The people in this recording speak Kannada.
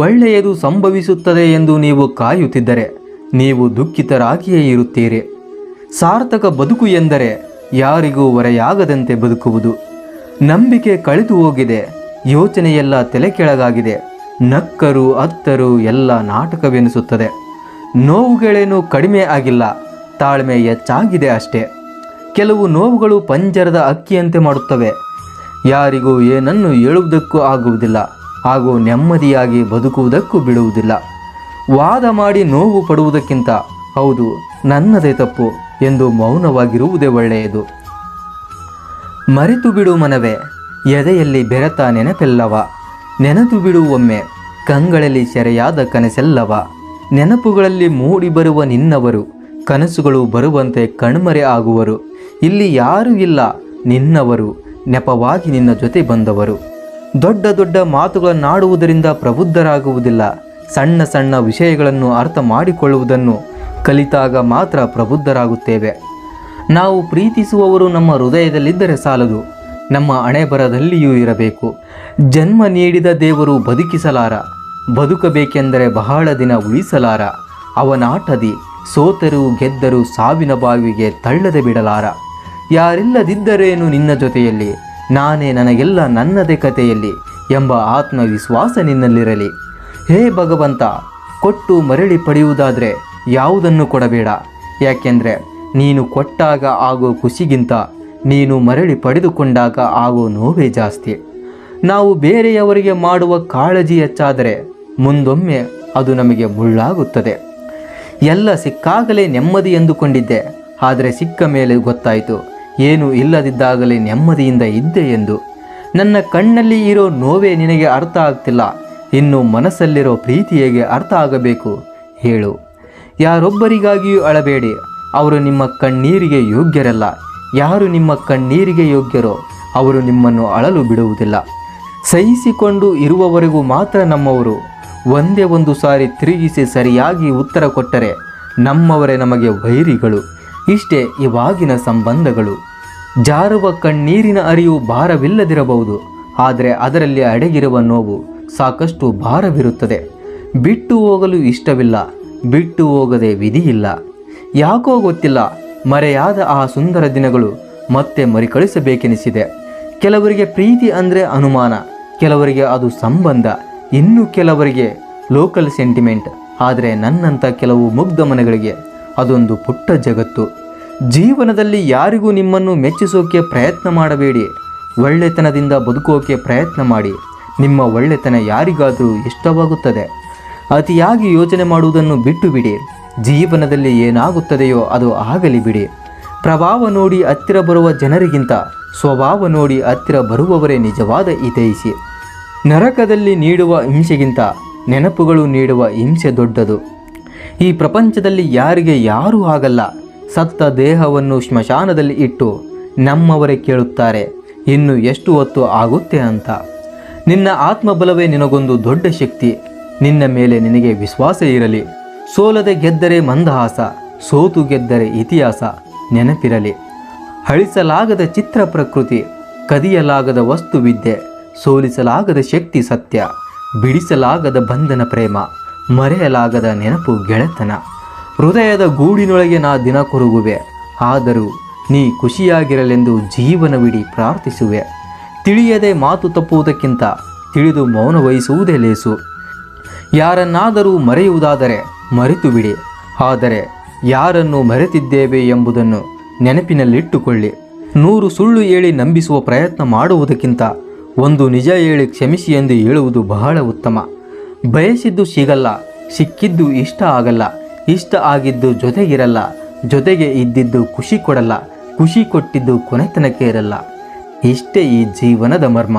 ಒಳ್ಳೆಯದು ಸಂಭವಿಸುತ್ತದೆ ಎಂದು ನೀವು ಕಾಯುತ್ತಿದ್ದರೆ ನೀವು ದುಃಖಿತರಾಗಿಯೇ ಇರುತ್ತೀರಿ. ಸಾರ್ಥಕ ಬದುಕು ಎಂದರೆ ಯಾರಿಗೂ ಹೊರೆಯಾಗದಂತೆ ಬದುಕುವುದು. ನಂಬಿಕೆ ಕಳೆದು ಹೋಗಿದೆ, ಯೋಚನೆಯೆಲ್ಲ ತಲೆ ಕೆಳಗಾಗಿದೆ ನಕ್ಕರು, ಅತ್ತರು ಎಲ್ಲ ನಾಟಕವೆನಿಸುತ್ತದೆ. ನೋವುಗಳೇನು ಕಡಿಮೆ ಆಗಿಲ್ಲ, ತಾಳ್ಮೆ ಹೆಚ್ಚಾಗಿದೆ ಅಷ್ಟೇ. ಕೆಲವು ನೋವುಗಳು ಪಂಜರದ ಅಕ್ಕಿಯಂತೆ ಮಾಡುತ್ತವೆ. ಯಾರಿಗೂ ಏನನ್ನು ಹೇಳುವುದಕ್ಕೂ ಆಗುವುದಿಲ್ಲ ಹಾಗೂ ನೆಮ್ಮದಿಯಾಗಿ ಬದುಕುವುದಕ್ಕೂ ಬಿಡುವುದಿಲ್ಲ. ವಾದ ಮಾಡಿ ನೋವು ಪಡುವುದಕ್ಕಿಂತ ಹೌದು, ನನ್ನದೇ ತಪ್ಪು ಎಂದು ಮೌನವಾಗಿರುವುದೇ ಒಳ್ಳೆಯದು. ಮರೆತು ಬಿಡು ಮನವೇ, ಎದೆಯಲ್ಲಿ ಬೆರೆತ ನೆನಪೆಲ್ಲವ. ನೆನೆದು ಬಿಡು ಒಮ್ಮೆ, ಕಂಗಳಲ್ಲಿ ಸೆರೆಯಾದ ಕನಸೆಲ್ಲವ. ನೆನಪುಗಳಲ್ಲಿ ಮೂಡಿ ಬರುವ ನಿನ್ನವರು, ಕನಸುಗಳು ಬರುವಂತೆ ಕಣ್ಮರೆ ಆಗುವರು. ಇಲ್ಲಿ ಯಾರೂ ಇಲ್ಲ, ನಿನ್ನವರು. ನೆಪವಾಗಿ ನಿನ್ನ ಜೊತೆ ಬಂದವರು. ದೊಡ್ಡ ದೊಡ್ಡ ಮಾತುಗಳನ್ನಾಡುವುದರಿಂದ ಪ್ರಬುದ್ಧರಾಗುವುದಿಲ್ಲ. ಸಣ್ಣ ಸಣ್ಣ ವಿಷಯಗಳನ್ನು ಅರ್ಥ ಮಾಡಿಕೊಳ್ಳುವುದನ್ನು ಕಲಿತಾಗ ಮಾತ್ರ ಪ್ರಬುದ್ಧರಾಗುತ್ತೇವೆ. ನಾವು ಪ್ರೀತಿಸುವವರು ನಮ್ಮ ಹೃದಯದಲ್ಲಿದ್ದರೆ ಸಾಲದು. ನಮ್ಮ ಹಣೆಬರದಲ್ಲಿಯೂ ಇರಬೇಕು. ಜನ್ಮ ನೀಡಿದ ದೇವರು ಬದುಕಿಸಲಾರ. ಬದುಕಬೇಕೆಂದರೆ ಬಹಳ ದಿನ ಉಳಿಸಲಾರ. ಅವನಾಟದಿ, ಸೋತರೂ ಗೆದ್ದರೂ ಸಾವಿನ ಬಾವಿಗೆ ತಳ್ಳದೆ ಬಿಡಲಾರ. ಯಾರಿಲ್ಲದಿದ್ದರೇನು ನಿನ್ನ ಜೊತೆಯಲ್ಲಿ? ನಾನೇ ನನಗೆಲ್ಲ ನನ್ನದೇ ಕಥೆಯಲ್ಲಿ ಎಂಬ ಆತ್ಮವಿಶ್ವಾಸ ನಿನ್ನಲ್ಲಿರಲಿ. ಹೇ ಭಗವಂತ, ಕೊಟ್ಟು ಮರಳಿ ಪಡೆಯುವುದಾದರೆ ಯಾವುದನ್ನು ಕೊಡಬೇಡ? ಯಾಕೆಂದರೆ ನೀನು ಕೊಟ್ಟಾಗ ಆಗೋ ಖುಷಿಗಿಂತ ನೀನು ಮರಳಿ ಪಡೆದುಕೊಂಡಾಗ ಆಗೋ ನೋವೇ ಜಾಸ್ತಿ. ನಾವು ಬೇರೆಯವರಿಗೆ ಮಾಡುವ ಕಾಳಜಿ ಹೆಚ್ಚಾದರೆ ಮುಂದೊಮ್ಮೆ ಅದು ನಮಗೆ ಮುಳ್ಳಾಗುತ್ತದೆ. ಎಲ್ಲ ಸಿಕ್ಕಾಗಲೇ ನೆಮ್ಮದಿ ಎಂದುಕೊಂಡಿದ್ದೆ. ಆದರೆ ಸಿಕ್ಕ ಮೇಲೆ ಗೊತ್ತಾಯಿತು. ಏನು ಇಲ್ಲದಿದ್ದಾಗಲೇ ನೆಮ್ಮದಿಯಿಂದ ಇದ್ದೆ ಎಂದು. ನನ್ನ ಕಣ್ಣಲ್ಲಿ ಇರೋ ನೋವೇ ನಿನಗೆ ಅರ್ಥ ಆಗ್ತಿಲ್ಲ. ಇನ್ನು ಮನಸ್ಸಲ್ಲಿರೋ ಪ್ರೀತಿ ಹೇಗೆ ಅರ್ಥ ಆಗಬೇಕು? ಹೇಳು. ಯಾರೊಬ್ಬರಿಗಾಗಿಯೂ ಅಳಬೇಡಿ. ಅವರು ನಿಮ್ಮ ಕಣ್ಣೀರಿಗೆ ಯೋಗ್ಯರಲ್ಲ. ಯಾರು ನಿಮ್ಮ ಕಣ್ಣೀರಿಗೆ ಯೋಗ್ಯರೋ ಅವರು ನಿಮ್ಮನ್ನು ಅಳಲು ಬಿಡುವುದಿಲ್ಲ. ಸಹಿಸಿಕೊಂಡು ಇರುವವರೆಗೂ ಮಾತ್ರ ನಮ್ಮವರು. ಒಂದೇ ಒಂದು ಸಾರಿ ತಿರುಗಿಸಿ ಸರಿಯಾಗಿ ಉತ್ತರ ಕೊಟ್ಟರೆ ನಮ್ಮವರೇ ನಮಗೆ ವೈರಿಗಳು. ಇಷ್ಟೇ ಇವಾಗಿನ ಸಂಬಂಧಗಳು. ಜಾರುವ ಕಣ್ಣೀರಿನ ಅರಿವು ಭಾರವಿಲ್ಲದಿರಬಹುದು, ಆದರೆ ಅದರಲ್ಲಿ ಅಡಗಿರುವ ನೋವು ಸಾಕಷ್ಟು ಭಾರವಿರುತ್ತದೆ. ಬಿಟ್ಟು ಹೋಗಲು ಇಷ್ಟವಿಲ್ಲ, ಬಿಟ್ಟು ಹೋಗದೆ ವಿಧಿಯಿಲ್ಲ. ಯಾಕೋ ಗೊತ್ತಿಲ್ಲ, ಮರೆಯಾದ ಆ ಸುಂದರ ದಿನಗಳು ಮತ್ತೆ ಮರಿಕಳಿಸಬೇಕೆನಿಸಿದೆ. ಕೆಲವರಿಗೆ ಪ್ರೀತಿ ಅಂದರೆ ಅನುಮಾನ, ಕೆಲವರಿಗೆ ಅದು ಸಂಬಂಧ, ಇನ್ನು ಕೆಲವರಿಗೆ ಲೋಕಲ್ ಸೆಂಟಿಮೆಂಟ್, ಆದರೆ ನನ್ನಂಥ ಕೆಲವು ಮುಗ್ಧ ಮನೆಗಳಿಗೆ ಅದೊಂದು ಪುಟ್ಟ ಜಗತ್ತು. ಜೀವನದಲ್ಲಿ ಯಾರಿಗೂ ನಿಮ್ಮನ್ನು ಮೆಚ್ಚಿಸೋಕೆ ಪ್ರಯತ್ನ ಮಾಡಬೇಡಿ. ಒಳ್ಳೆತನದಿಂದ ಬದುಕೋಕೆ ಪ್ರಯತ್ನ ಮಾಡಿ. ನಿಮ್ಮ ಒಳ್ಳೆತನ ಯಾರಿಗಾದರೂ ಇಷ್ಟವಾಗುತ್ತದೆ. ಅತಿಯಾಗಿ ಯೋಚನೆ ಮಾಡುವುದನ್ನು ಬಿಟ್ಟು ಬಿಡಿ ಜೀವನದಲ್ಲಿ ಏನಾಗುತ್ತದೆಯೋ ಅದು ಆಗಲಿ ಬಿಡಿ. ಪ್ರಭಾವ ನೋಡಿ ಹತ್ತಿರ ಬರುವ ಜನರಿಗಿಂತ ಸ್ವಭಾವ ನೋಡಿ ಹತ್ತಿರ ಬರುವವರೇ ನಿಜವಾದ ಹಿತೈಸಿ ನರಕದಲ್ಲಿ ನೀಡುವ ಹಿಂಸೆಗಿಂತ ನೆನಪುಗಳು ನೀಡುವ ಹಿಂಸೆ ದೊಡ್ಡದು. ಈ ಪ್ರಪಂಚದಲ್ಲಿ ಯಾರಿಗೆ ಯಾರೂ ಆಗಲ್ಲ. ಸತ್ತ ದೇಹವನ್ನು ಸ್ಮಶಾನದಲ್ಲಿ ಇಟ್ಟು ನಮ್ಮವರೇ ಕೇಳುತ್ತಾರೆ, ಇನ್ನು ಎಷ್ಟು ಹೊತ್ತು ಆಗುತ್ತೆ ಅಂತ. ನಿನ್ನ ಆತ್ಮಬಲವೇ ನಿನಗೊಂದು ದೊಡ್ಡ ಶಕ್ತಿ, ನಿನ್ನ ಮೇಲೆ ನಿನಗೆ ವಿಶ್ವಾಸ ಇರಲಿ. ಸೋಲದೆ ಗೆದ್ದರೆ ಮಂದಹಾಸ, ಸೋತು ಗೆದ್ದರೆ ಇತಿಹಾಸ, ನೆನಪಿರಲಿ. ಅಳಿಸಲಾಗದ ಚಿತ್ರ ಪ್ರಕೃತಿ, ಕದಿಯಲಾಗದ ವಸ್ತುವಿದ್ಯೆ ಸೋಲಿಸಲಾಗದ ಶಕ್ತಿ ಸತ್ಯ, ಬಿಡಿಸಲಾಗದ ಬಂಧನ ಪ್ರೇಮ, ಮರೆಯಲಾಗದ ನೆನಪು ಗೆಳೆತನ. ಹೃದಯದ ಗೂಡಿನೊಳಗೆ ನಾ ದಿನ ಕೊರಗುವೆ. ಆದರೂ ನೀ ಖುಷಿಯಾಗಿರಲೆಂದು ಜೀವನವಿಡೀ ಪ್ರಾರ್ಥಿಸುವೆ. ತಿಳಿಯದೆ ಮಾತು ತಪ್ಪುವುದಕ್ಕಿಂತ ತಿಳಿದು ಮೌನ ವಹಿಸುವುದೇ ಲೇಸು. ಯಾರನ್ನಾದರೂ ಮರೆಯುವುದಾದರೆ ಮರೆತು ಬಿಡಿ ಆದರೆ ಯಾರನ್ನು ಮರೆತಿದ್ದೇವೆ ಎಂಬುದನ್ನು ನೆನಪಿನಲ್ಲಿಟ್ಟುಕೊಳ್ಳಿ. ನೂರು ಸುಳ್ಳು ಹೇಳಿ ನಂಬಿಸುವ ಪ್ರಯತ್ನ ಮಾಡುವುದಕ್ಕಿಂತ ಒಂದು ನಿಜ ಹೇಳಿ ಕ್ಷಮಿಸಿ ಎಂದು ಹೇಳುವುದು ಬಹಳ ಉತ್ತಮ. ಬಯಸಿದ್ದು ಸಿಗಲ್ಲ, ಸಿಕ್ಕಿದ್ದು ಇಷ್ಟ ಆಗಲ್ಲ. ಇಷ್ಟ ಆಗಿದ್ದು ಜೊತೆಗಿರಲ್ಲ, ಜೊತೆಗೆ ಇದ್ದಿದ್ದು ಖುಷಿ ಕೊಡಲ್ಲ, ಖುಷಿ ಕೊಟ್ಟಿದ್ದು ಕೊನೆತನಕ್ಕೆ ಇರಲ್ಲ. ಇಷ್ಟೇ ಈ ಜೀವನದ ಮರ್ಮ.